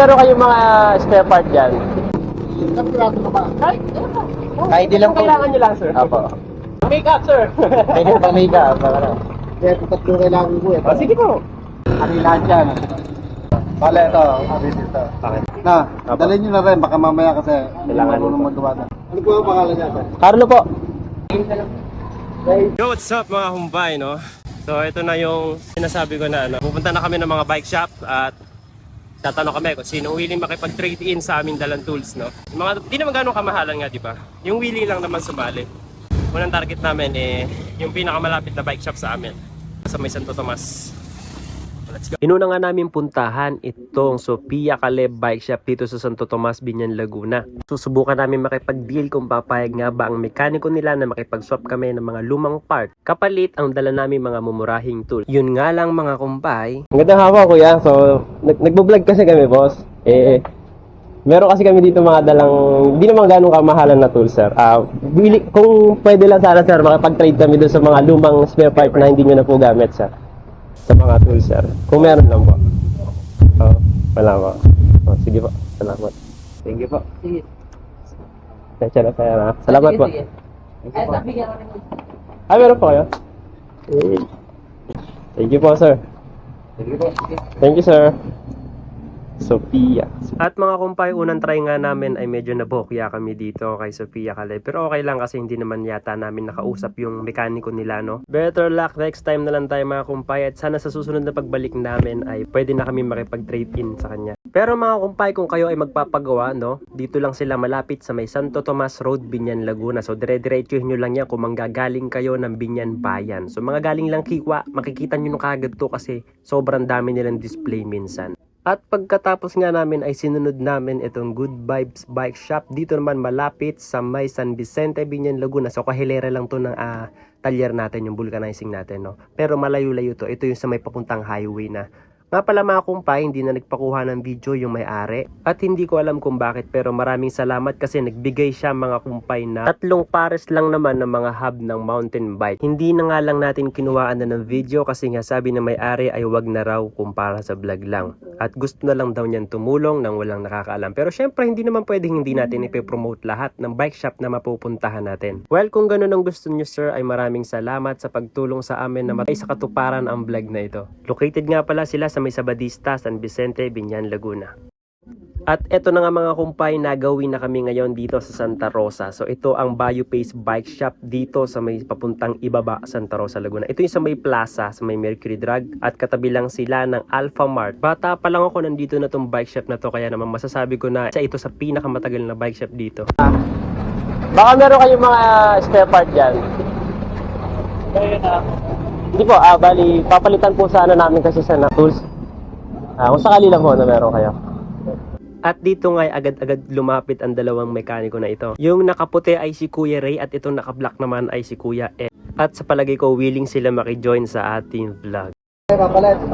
meron kayong mga spare part dyan. Ilang piraso ka ba? Kahit, Kahit ilang po. kailangan nyo lang, sir. Apo. Make up, sir. Pwede pa may ka. Para. Kaya ito tatlo kailangan ko eh. oh, sige po. Ano lahat yan? Bale, ito. Sabi dito. Okay. Na, dalhin nyo na rin. Baka mamaya kasi Kailangan magawa na. Ano po ang pangalan niya? sir? Carlo po. Yo, what's up mga humbay, no? So, ito na yung sinasabi ko na, ano, pupunta na kami ng mga bike shop at tatanong kami kung sino willing makipag-trade in sa aming dalang tools, no? Yung mga, di naman ganun kamahalan nga, di ba? Yung willing lang naman sumali. Unang target namin, eh, yung pinakamalapit na bike shop sa amin. Sa may Santo Tomas. Inuna nga namin puntahan itong Sophia Caleb Bike Shop dito sa Santo Tomas, Binyan, Laguna. Susubukan namin makipag-deal kung papayag nga ba ang mekaniko nila na makipag-swap kami ng mga lumang part. Kapalit ang dala namin mga mumurahing tool. Yun nga lang mga kumpay. Magandang hapon kuya. So, nag nagbo-vlog kasi kami boss. Eh, meron kasi kami dito mga dalang, hindi naman ganong kamahalan na tool sir. Ah, bili, kung pwede lang sana sir, makipag-trade kami doon sa mga lumang spare part na hindi nyo na po gamit sir sa mga tools, sir. Kung meron lang po. Oh, wala po. Oh, sige po. Salamat. Thank you po. Sige. Kaya na sir. ha? Salamat po. Sige. Ay, sabi ka namin. Ah, meron po kayo? Eh, Thank you po, sir. Thank you, sir. Sophia. At mga kumpay, unang try nga namin ay medyo nabokya kami dito kay Sophia Caleb. Pero okay lang kasi hindi naman yata namin nakausap yung mekaniko nila, no? Better luck next time na lang tayo mga kumpay at sana sa susunod na pagbalik namin ay pwede na kami makipag-trade in sa kanya. Pero mga kumpay, kung kayo ay magpapagawa, no? Dito lang sila malapit sa may Santo Tomas Road, Binyan, Laguna. So dire-diretsuhin nyo lang yan kung manggagaling kayo ng Binyan Bayan. So mga galing lang Kikwa, makikita nyo nung kagad to kasi sobrang dami nilang display minsan. At pagkatapos nga namin ay sinunod namin itong Good Vibes Bike Shop. Dito naman malapit sa may San Vicente, Binyan, Laguna. So kahilera lang to ng ah, talyer natin, yung vulcanizing natin. No? Pero malayo-layo to. Ito yung sa may papuntang highway na. Nga pala mga kumpay, hindi na nagpakuha ng video yung may-ari. At hindi ko alam kung bakit pero maraming salamat kasi nagbigay siya mga kumpay na tatlong pares lang naman ng mga hub ng mountain bike. Hindi na nga lang natin kinuhaan na ng video kasi nga sabi ng may-ari ay wag na raw kung para sa vlog lang. At gusto na lang daw niyan tumulong nang walang nakakaalam. Pero syempre hindi naman pwedeng hindi natin ipipromote lahat ng bike shop na mapupuntahan natin. Well, kung ganun ang gusto niyo sir ay maraming salamat sa pagtulong sa amin na matay sa katuparan ang vlog na ito. Located nga pala sila sa may Sabadista, San Vicente, Binyan, Laguna. At eto na nga mga kumpay, nagawin na kami ngayon dito sa Santa Rosa. So ito ang Biopace Bike Shop dito sa may papuntang Ibaba, Santa Rosa, Laguna. Ito yung sa may plaza, sa may Mercury Drug at katabi lang sila ng Alpha Mart. Bata pa lang ako nandito na tong bike shop na to kaya naman masasabi ko na isa ito sa pinakamatagal na bike shop dito. Baka meron kayong mga spare part dyan. Hindi po, ah, bali, papalitan po sana namin kasi sa na tools. Ah, kung sakali lang po na meron kayo. At dito nga ay agad-agad lumapit ang dalawang mekaniko na ito. Yung nakaputi ay si Kuya Ray at itong naka-black naman ay si Kuya Ed. At sa palagay ko, willing sila makijoin sa ating vlog.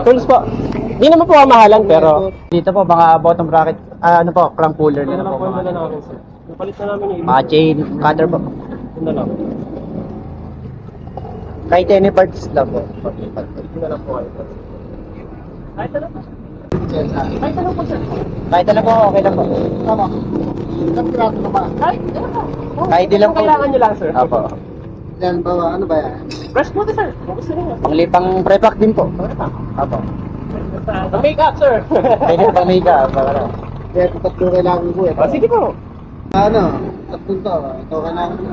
Tools po. Di naman po kamahalan pero... Dito po, mga bottom bracket, ah, ano po, crank puller na po. Mga, namin sir. Napalit na namin yung mga chain, cutter po. na lang. Kahit any parts lang po. Ito na lang po. Kahit ano po. Kahit ano po sir. Kahit ano po, okay lang po. Tama. Ilang piraso ka ba? Kahit ano po. Kahit ilang po. Kailangan nyo lang sir. Apo. Yan ba? Ano ba yan? Fresh po to sir. Kung gusto niyo. Panglipang prepack din po. Apo. Ang make up sir. Pwede pa may ka. Para. Kaya ito tatlo kailangan ko eh. oh, sige po. Ano? Tatlong to. Ito kailangan ko.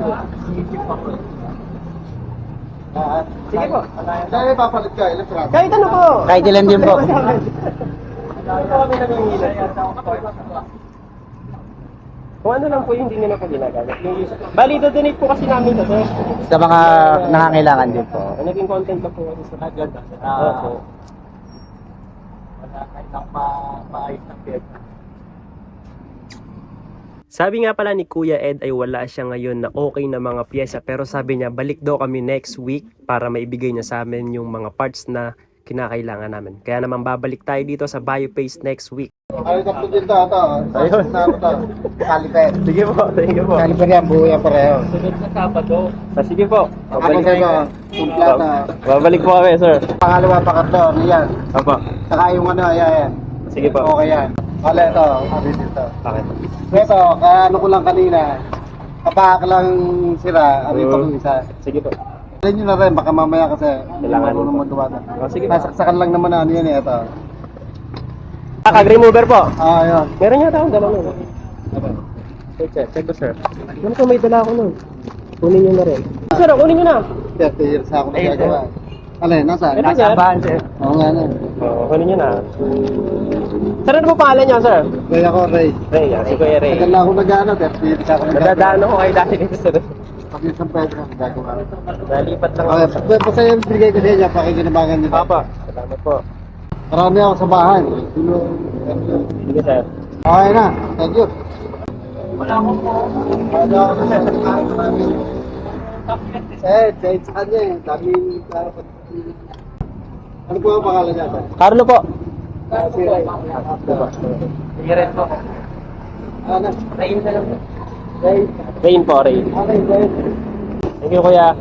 Ah, Sige po. Kaya papalit ka. Ilang piraso? Kahit ano po. Kahit ilan din po. Ito kami namimili. Kung ano lang po yung hindi nyo na po ginagamit. Yung use. Bali, donate po kasi namin to, sir. Sa mga nangangailangan din po. Ang naging content lang po kasi sa kagad. Ah. Opo. Sabi nga pala ni Kuya Ed ay wala siya ngayon na okay na mga pyesa pero sabi niya balik daw kami next week para maibigay niya sa amin yung mga parts na kinakailangan namin. Kaya naman babalik tayo dito sa Biopace next week. Ay, tatlo din to. Ito. Ayun. Na to. Caliper. Sige po, sige po. Caliper yan. Buo yan pareho. Ah, sige po. Ako Babalik, sa'yo. Kumplata. babalik po kami, sir. Pangalawa, pangatlo. Ano yan? Opo. Saka yung ano, ayan, ayan. Sige po. Okay yan. Bale, ito. Dito. Bakit? Ito, kaya ano ko lang kanina. Kapaak lang sira. Arito Oo. ko isa. Sige po. Alam nyo na rin, baka mamaya kasi Kailangan marunong po. magawa na. Oh, sige. Nasaksakan lang naman ano yan eh, ito. Ah, kag remover po. Ah, yun. Meron yata akong dala nun. Check, check, check ko, sir. Ano ko may dala ako nun? Kunin nyo na rin. Sir, kunin nyo na. 30 years ako Ayun, nagagawa. Alin, nasa? Ito, sir. sir. Oo nga na. Oo, kunin nyo na. Sir, ano po pangalan nyo, sir? Kaya ako, Ray. Ray, ah, si Kuya Ray. Tagal na ako nag-ano, 30 years ako nagagawa. Nadadaan ako kayo dati dito, sir. Pag isang pwede na nagagawa. Nalipat lang Okay, ako. b- basta yung bigay ko sa inyo, pakikinabangan nyo. Papa, salamat po. Marami ako sa bahay. Sige, sir. Okay na, thank you. Eh, change ka niya eh. Daming dapat. Ano po ang pangalan niya? Carlo po. Ah, si Ray. Sige rin po. Ano? Rain na lang. Rain po, Rain. Okay, Ray. Thank you, kuya.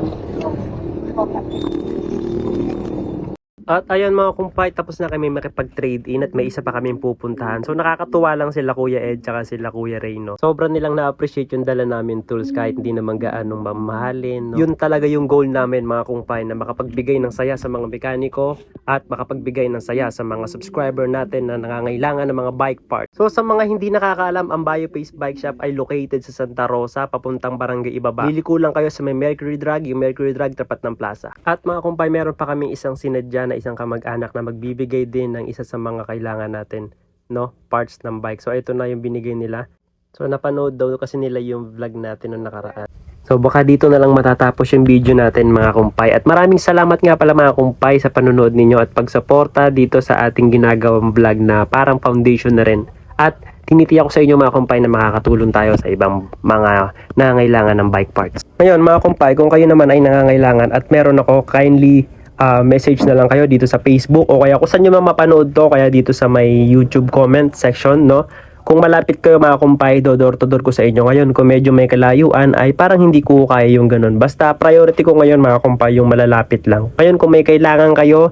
At ayan mga kumpay, tapos na kami makipag-trade in at may isa pa kaming pupuntahan. So nakakatuwa lang sila Kuya Ed tsaka sila Kuya Reyno. Sobrang nilang na-appreciate yung dala namin tools kahit hindi naman gaanong mamahalin. No? Yun talaga yung goal namin mga kumpay na makapagbigay ng saya sa mga mekaniko at makapagbigay ng saya sa mga subscriber natin na nangangailangan ng mga bike parts. So sa mga hindi nakakaalam, ang BioPace Bike Shop ay located sa Santa Rosa, papuntang Barangay Ibaba. Liliko lang kayo sa may Mercury Drug, yung Mercury Drug tapat ng plaza. At mga kumpay, meron pa kaming isang sinadya na isang kamag-anak na magbibigay din ng isa sa mga kailangan natin, no? Parts ng bike. So ito na yung binigay nila. So napanood daw kasi nila yung vlog natin noong nakaraan. So baka dito na lang matatapos yung video natin mga kumpay. At maraming salamat nga pala mga kumpay sa panonood ninyo at pagsuporta dito sa ating ginagawang vlog na parang foundation na rin. At tinitiyak ko sa inyo mga kumpay na makakatulong tayo sa ibang mga nangangailangan ng bike parts. Ngayon mga kumpay, kung kayo naman ay nangangailangan at meron ako, kindly ah, message na lang kayo dito sa Facebook o kaya kung saan nyo mapanood to, kaya dito sa may YouTube comment section, no? Kung malapit kayo mga kumpay, do door to door ko sa inyo ngayon. Kung medyo may kalayuan, ay parang hindi ko kaya yung ganun. Basta priority ko ngayon mga kumpay, yung malalapit lang. Ngayon kung may kailangan kayo,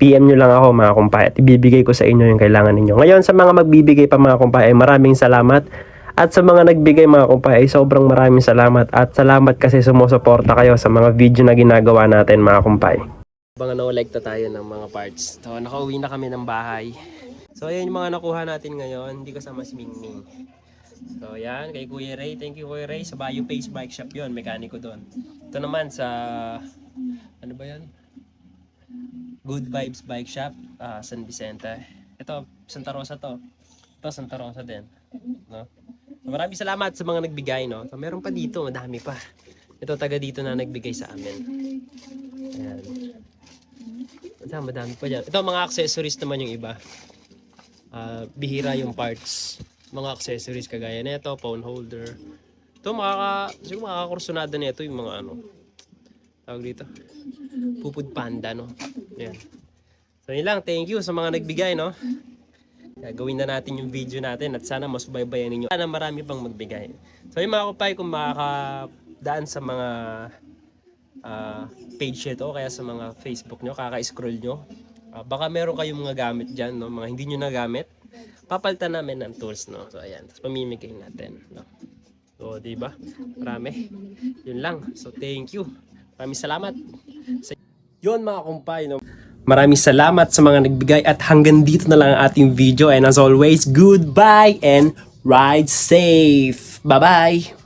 PM nyo lang ako mga kumpay at ibibigay ko sa inyo yung kailangan ninyo. Ngayon sa mga magbibigay pa mga kumpay, ay maraming salamat. At sa mga nagbigay mga kumpay, ay sobrang maraming salamat. At salamat kasi sumusuporta kayo sa mga video na ginagawa natin mga kumpay. Mga no-like tayo ng mga parts. So, nakauwi na kami ng bahay. So, ayan yung mga nakuha natin ngayon. Hindi kasama si Mingming. So, yan. Kay Kuya Ray. Thank you, Kuya Ray. Sa Bio Pace Bike Shop yon Mekaniko doon. Ito naman sa... Ano ba yan? Good Vibes Bike Shop. ah, San Vicente. Ito, Santa Rosa to. Ito, Santa Rosa din. No? So, maraming salamat sa mga nagbigay, no? So, meron pa dito. Madami pa. Ito, taga dito na nagbigay sa amin. Ayan. Madami, madami pa dyan. Ito, mga accessories naman yung iba. Ah, bihira yung parts. Mga accessories kagaya nito, phone holder. Ito, makaka, siguro makakakursunada nito yung mga ano. Tawag dito. Pupud panda, no? Ayan. So, yun lang. Thank you sa mga nagbigay, no? Gagawin na natin yung video natin at sana mas baybayan ninyo. Sana marami pang magbigay. So, yung mga kupay, kung makakadaan sa mga ah, page nito kaya sa mga Facebook nyo, kaka-scroll nyo. Ah, baka meron kayong mga gamit dyan, no? mga hindi nyo nagamit. Papalitan namin ng tools, no? So, ayan. Tapos pamimigay natin, no? So, di ba? Marami. Yun lang. So, thank you. Maraming salamat. Sa- Yun mga kumpay, no? Maraming salamat sa mga nagbigay at hanggang dito na lang ang ating video. And as always, goodbye and ride safe. Bye-bye!